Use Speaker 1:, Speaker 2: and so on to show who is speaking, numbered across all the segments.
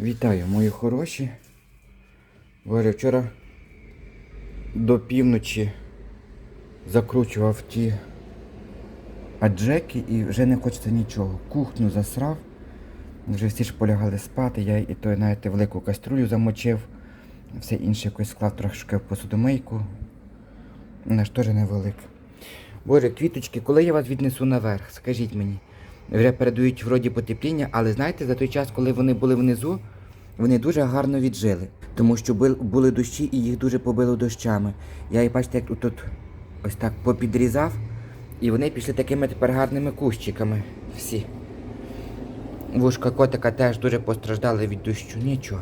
Speaker 1: Вітаю, мої хороші. Боже, вчора до півночі закручував ті аджеки і вже не хочеться нічого. Кухню засрав. Вже всі ж полягали спати, я і той, знаєте, велику каструлю замочив, все інше якось склав трошки в посудомийку. Вона ж теж невелика. Боже, квіточки, коли я вас віднесу наверх, скажіть мені. Вже передають вроді потепління, але знаєте, за той час, коли вони були внизу, вони дуже гарно віджили. Тому що були дощі і їх дуже побило дощами. Я і бачите, як тут ось так попідрізав, і вони пішли такими тепер гарними кущиками всі. Вушка котика теж дуже постраждали від дощу. Нічого.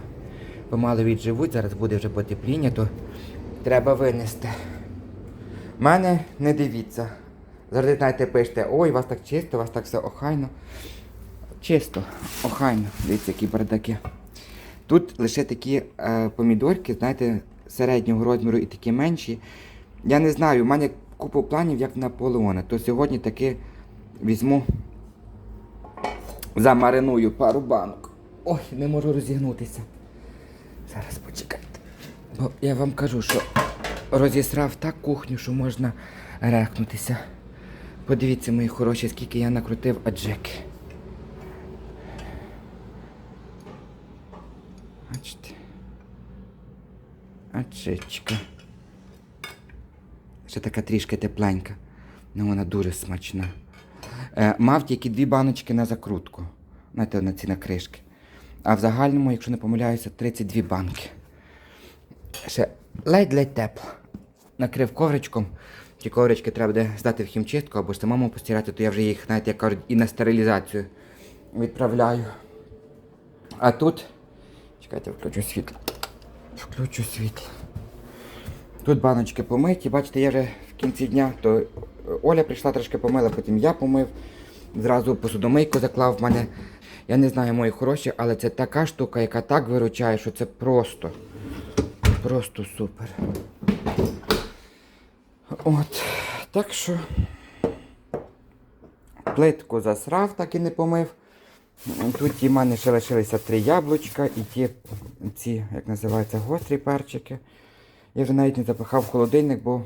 Speaker 1: Помало відживуть, зараз буде вже потепління, то треба винести. Мене не дивіться. Завжди, знаєте, пишете, ой, у вас так чисто, у вас так все охайно. Чисто, охайно. Дивіться, які бардаки. Тут лише такі е, помідорки, знаєте, середнього розміру і такі менші. Я не знаю, у мене купа планів, як в Наполеона. То сьогодні таки візьму, замариную пару банок. Ой, не можу розігнутися. Зараз почекайте. Бо я вам кажу, що розісрав так кухню, що можна рехнутися. Подивіться, мої хороші, скільки я накрутив аджеки. Бачите. Аджечка. Ще така трішки тепленька. Ну вона дуже смачна. Е, мав тільки дві баночки на закрутку. Знаєте, на ці на кришки. А в загальному, якщо не помиляюся, 32 банки. Ще ледь-ледь тепло. Накрив ковричком. Ті коврички треба буде здати в хімчистку або самому постирати, то я вже їх, знаєте, як кажуть, і на стерилізацію відправляю. А тут. Чекайте, включу світло. Включу світло. Тут баночки помиті, бачите, я вже в кінці дня, то Оля прийшла трошки помила, потім я помив. Зразу посудомийку заклав в мене. Я не знаю, мої хороші, але це така штука, яка так виручає, що це просто. Просто супер. От. Так що плитку засрав, так і не помив. Тут ті в мене ще лишилися три яблучка і ті, ці, як називаються, гострі перчики. Я вже навіть не запихав в холодильник, бо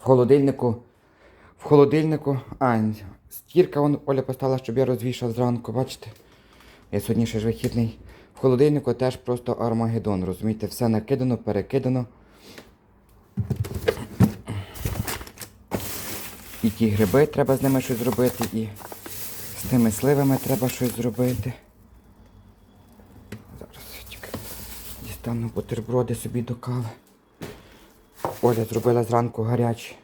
Speaker 1: в холодильнику, в холодильнику, а, стірка вон Оля поставила, щоб я розвішав зранку, бачите? Я сьогодні ще ж вихідний. В холодильнику теж просто армагеддон, розумієте, все накидано, перекидано. І ті гриби треба з ними щось зробити, і з тими сливами треба щось зробити. Зараз чекай. Дістану бутерброди собі до кави. Оля зробила зранку гарячі.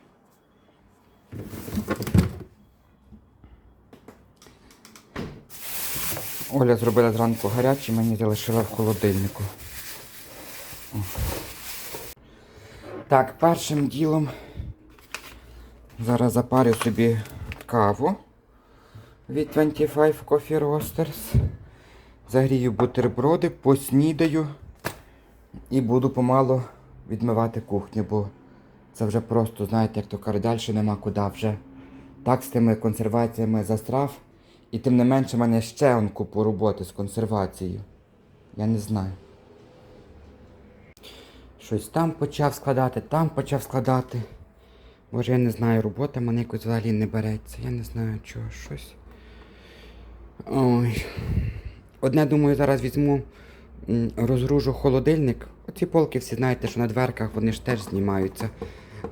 Speaker 1: Оля зробила зранку гарячі, мені залишила в холодильнику. Так, першим ділом зараз запарю собі каву від 25 Coffee Roasters. Загрію бутерброди, поснідаю і буду помалу відмивати кухню, бо це вже просто, знаєте, як то кажуть, далі нема куди вже. Так з тими консерваціями застрав. І тим не менше в мене ще он купу роботи з консервацією. Я не знаю. Щось там почав складати, там почав складати. Боже, я не знаю, робота мене якось взагалі не береться. Я не знаю чого, щось. Ой. Одне, думаю, зараз візьму, розгружу холодильник. Оці полки всі знаєте, що на дверках вони ж теж знімаються.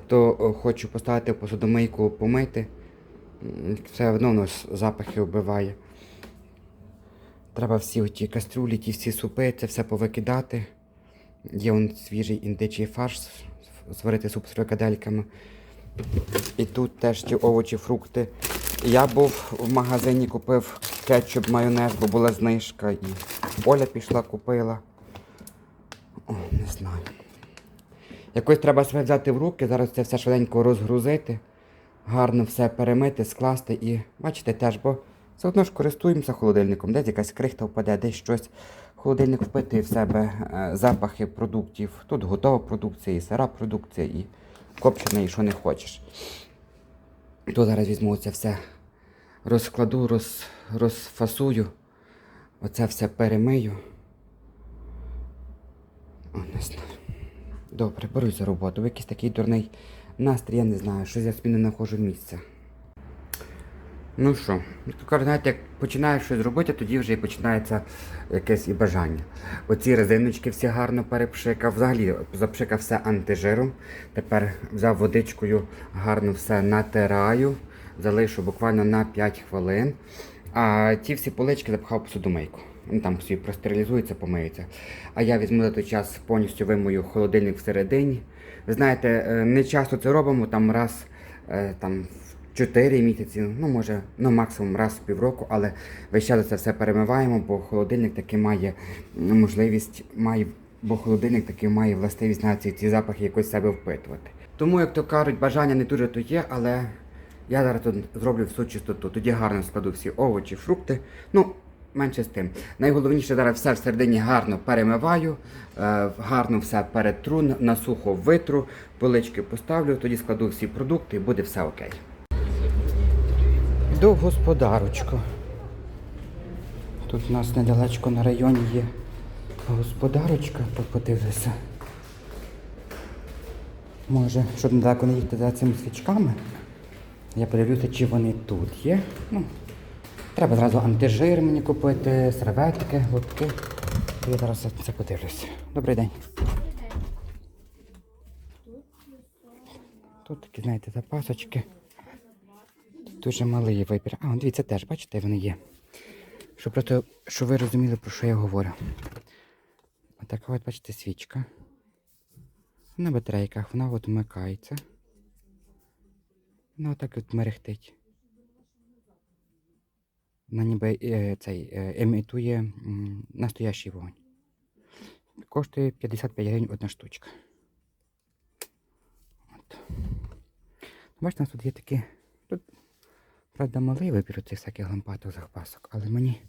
Speaker 1: То хочу поставити посудомийку помити. Все одно воно ж запахи вбиває. Треба всі ті каструлі, ті всі супи, це все повикидати. Є он свіжий індичий фарш, зварити суп з фрикадельками. І тут теж ті овочі, фрукти. Я був в магазині, купив кетчуп, майонез, бо була знижка. І Оля пішла, купила. О, не знаю. Якось треба себе взяти в руки, зараз це все швиденько розгрузити, гарно все перемити, скласти і бачите теж, бо все одно ж користуємося холодильником, десь якась крихта впаде, десь щось. Холодильник впитує в себе е, запахи продуктів. Тут готова продукція, і сира продукція, і копчена, і що не хочеш. То зараз візьму це все, розкладу, роз, розфасую Оце все перемию. О, не знаю. Добре, берусь за роботу. Ви якийсь такий дурний настрій, я не знаю, щось я собі не знаходжу місця. Ну що, кажуть, знаєте, як починаєш щось робити, тоді вже і починається якесь і бажання. Оці резиночки всі гарно перепшикав. Взагалі запшикав все антижиром. Тепер взяв водичкою, гарно все натираю, залишу буквально на 5 хвилин. А ті всі полички запхав посудомийку. Вони там всі простерилізуються, помиються. А я візьму за той час повністю вимою холодильник всередині. Ви знаєте, е, не часто це робимо, там раз е, там, 4 місяці, ну може, ну максимум раз в півроку, але весь час це все перемиваємо, бо холодильник таки має можливість, має, бо холодильник таки має властивість знаєте, ці запахи якось себе впитувати. Тому, як то кажуть, бажання не дуже то є, але я зараз тут зроблю всю чистоту. Тоді гарно складу всі овочі, фрукти. Ну, менше з тим. Найголовніше зараз все всередині гарно перемиваю, е, гарно все перетру, на сухо витру, полички поставлю, тоді складу всі продукти і буде все окей. Йду в господарочку. Тут у нас недалечко на районі є господарочка, то подивлюся. Може, щоб недалеко не їхати за цими свічками. Я подивлюся, чи вони тут є. Ну, треба зразу антижир мені купити, серветки, лотки. Я зараз це подивлюся. Добрий день. Тут такі, знаєте, запасочки. Дуже малий вибір. А, дивіться, теж, бачите, вони є. Щоб просто, щоб ви розуміли, про що я говорю. Отака от, бачите, свічка. На батарейках вона от вмикається. Вона отак от мерехтить. Вона ніби е, цей, е, емітує настоящий вогонь. Коштує 55 гривень одна штучка. От. Бачите, у нас тут є такі. Тут, правда, малий вибір цих всяких лампадок запасок, але мені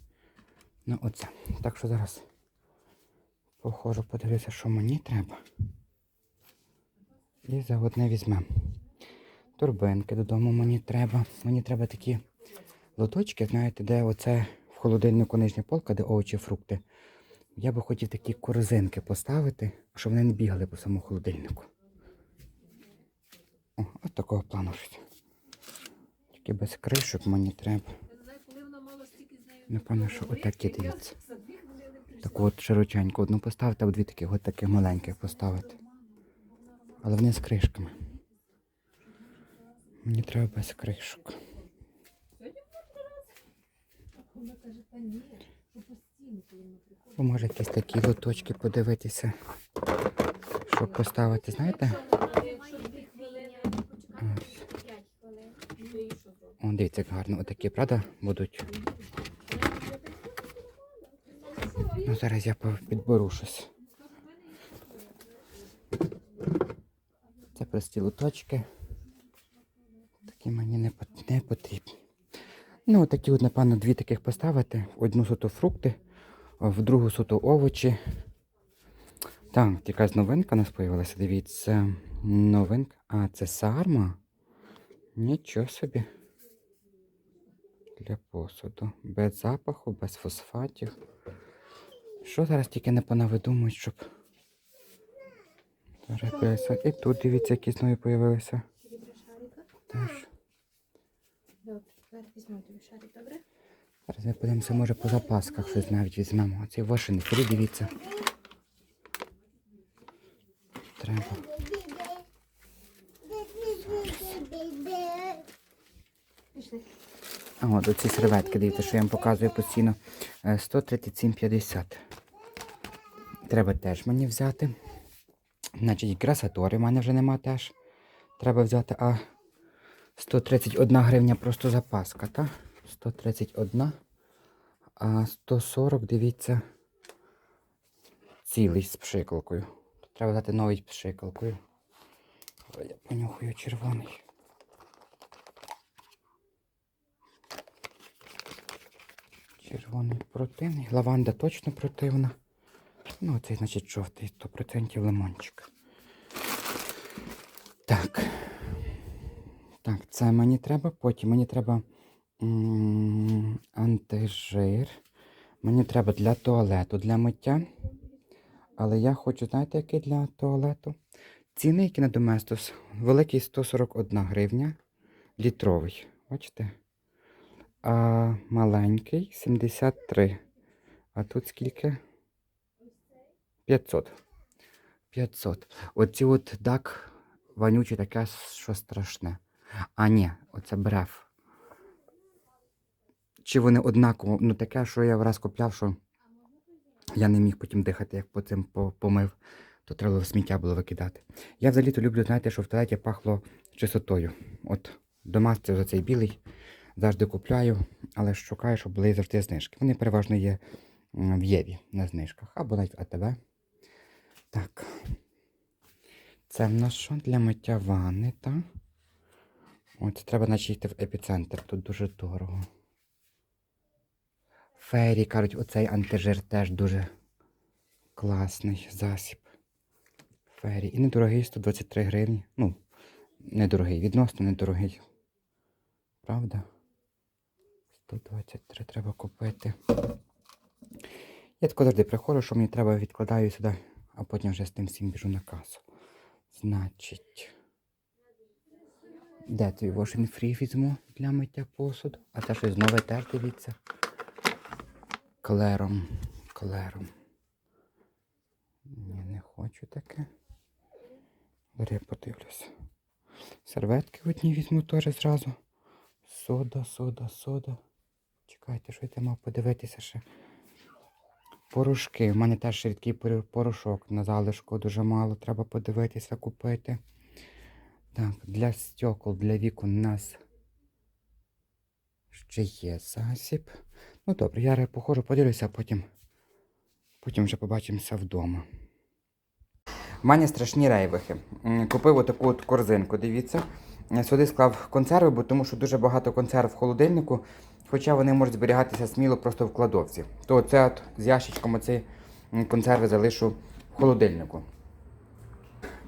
Speaker 1: ну оце. Так що зараз походжу, подивлюся, що мені треба. І за одне візьмемо. Турбинки додому мені треба. Мені треба такі лоточки, знаєте, де оце в холодильнику нижня полка, де овочі, фрукти. Я би хотів такі корзинки поставити, щоб вони не бігали по самому холодильнику. О, от такого плану щось. Тільки без кришок мені треба. Напевно, що отакі дивіться. Таку от широченьку одну поставити, а дві таких от таких маленьких поставити. Але вони з кришками. Мені треба без кришок. Ви може якісь такі лоточки подивитися, щоб поставити, знаєте? Ось. О, дивіться, як гарно. Отакі, правда, будуть. Ну, зараз я підберу щось. Це прості лоточки. Такі мені не, потрібні. Ну, такі от, напевно, дві таких поставити. Одну суто фрукти, в другу суто овочі. Так, якась новинка у нас появилася. Дивіться. Новинка. А, це сарма. Нічого собі. Для посуду. Без запаху, без фосфатів. Що зараз тільки не понавидумують, щоб. І тут дивіться, якісь нові появилися. Теж.
Speaker 2: Добре, тепер візьму тобі шарик, добре?
Speaker 1: Зараз ми подивимося, може по запасках щось навіть візьмемо. Оці вошини фрі, дивіться. Треба.
Speaker 2: Пішли.
Speaker 1: От оці серветки, дивіться, що я вам показую постійно. Е, 137,50. Треба теж мені взяти. Значить, красатори в мене вже нема теж. Треба взяти, а 131 гривня просто запаска, так? 131. А 140, дивіться, цілий з пшикалкою. Треба взяти новий з пшикалкою. Я понюхаю червоний. Червоний противний. Лаванда точно противна. Ну, цей, значить, жовтий, 100% лимончик. Так. Так, це мені треба. Потім мені треба антижир. Мені треба для туалету, для миття. Але я хочу, знаєте, який для туалету? Ціни, які на Доместос. Великий 141 гривня, літровий. Бачите? А маленький 73. А тут скільки? 500. 500. Оці от дак вонючі таке, що страшне. А ні, оце бреф. Чи вони однаково? Ну таке, що я раз купляв, що я не міг потім дихати, як по цим помив, то треба сміття було викидати. Я взагалі-то люблю, знаєте, що в туалеті пахло чистотою. От дома це за цей білий завжди купляю, але шукаю, щоб були завжди знижки. Вони переважно є в Єві на знижках або навіть в АТБ. Так. Це в нас що для миття ванни, так? От треба наче йти в епіцентр, тут дуже дорого. Фері, кажуть, оцей антижир теж дуже класний засіб. Фері. І недорогий 123 гривні. Ну, недорогий, відносно недорогий. Правда? 123 треба купити. Я тако завжди приходжу, що мені треба, відкладаю сюди, а потім вже з тим всім біжу на касу. Значить. Де твій Washing Free візьму для миття посуду? А це щось нове теж дивіться. Клером. Клером. Ні, не хочу таке. Я подивлюся. Серветки одні візьму теж зразу. Сода, сода, сода. Чекайте, що я там мав подивитися ще. Порошки. У мене теж рідкий порошок на залишку дуже мало. Треба подивитися, купити. Так, для стекол, для вікон у нас ще є засіб. Ну добре, я походжу, подивлюся, а потім, потім вже побачимося вдома. У мене страшні рейвихи. Купив отаку от корзинку, дивіться. Сюди склав консерви, бо тому що дуже багато консерв в холодильнику, хоча вони можуть зберігатися сміло просто в кладовці. То це от з ящичком оці консерви залишу в холодильнику.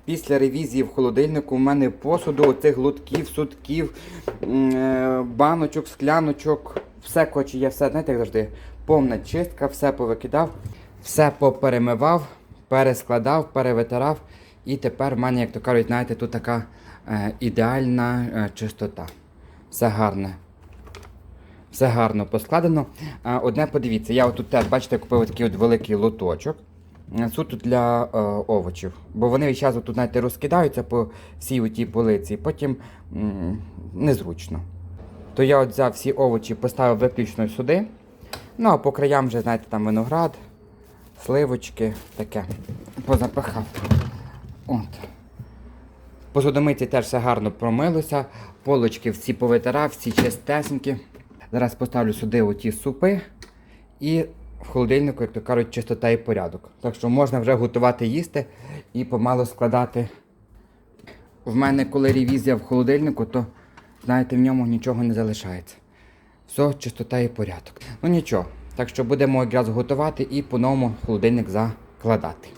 Speaker 1: Після ревізії в холодильнику у мене посуду, оцих лотків, сутків, е, баночок, скляночок, все коче є, все, знаєте, як завжди, повна чистка, все повикидав, все поперемивав, перескладав, перевитирав. І тепер в мене, як то кажуть, знаєте, тут така е, ідеальна е, чистота. Все гарне. Все гарно поскладено. Одне подивіться, я отут теж, бачите, купив такий от великий лоточок. Е, Суто для е, овочів. Бо вони весь час тут, знаєте, розкидаються по всій отій полиці, потім м, незручно. То я от взяв всі овочі, поставив виключно сюди. Ну а по краям вже, знаєте, там виноград, сливочки, таке. Позапихав. От. Посудомиці теж все гарно промилося, полочки всі повитирав, всі чистесенькі. Зараз поставлю сюди оті супи і в холодильнику, як то кажуть, чистота і порядок. Так що можна вже готувати їсти і помало складати. В мене, коли ревізія в холодильнику, то знаєте, в ньому нічого не залишається. Все, чистота і порядок. Ну нічого. Так що будемо якраз готувати і по-новому холодильник закладати.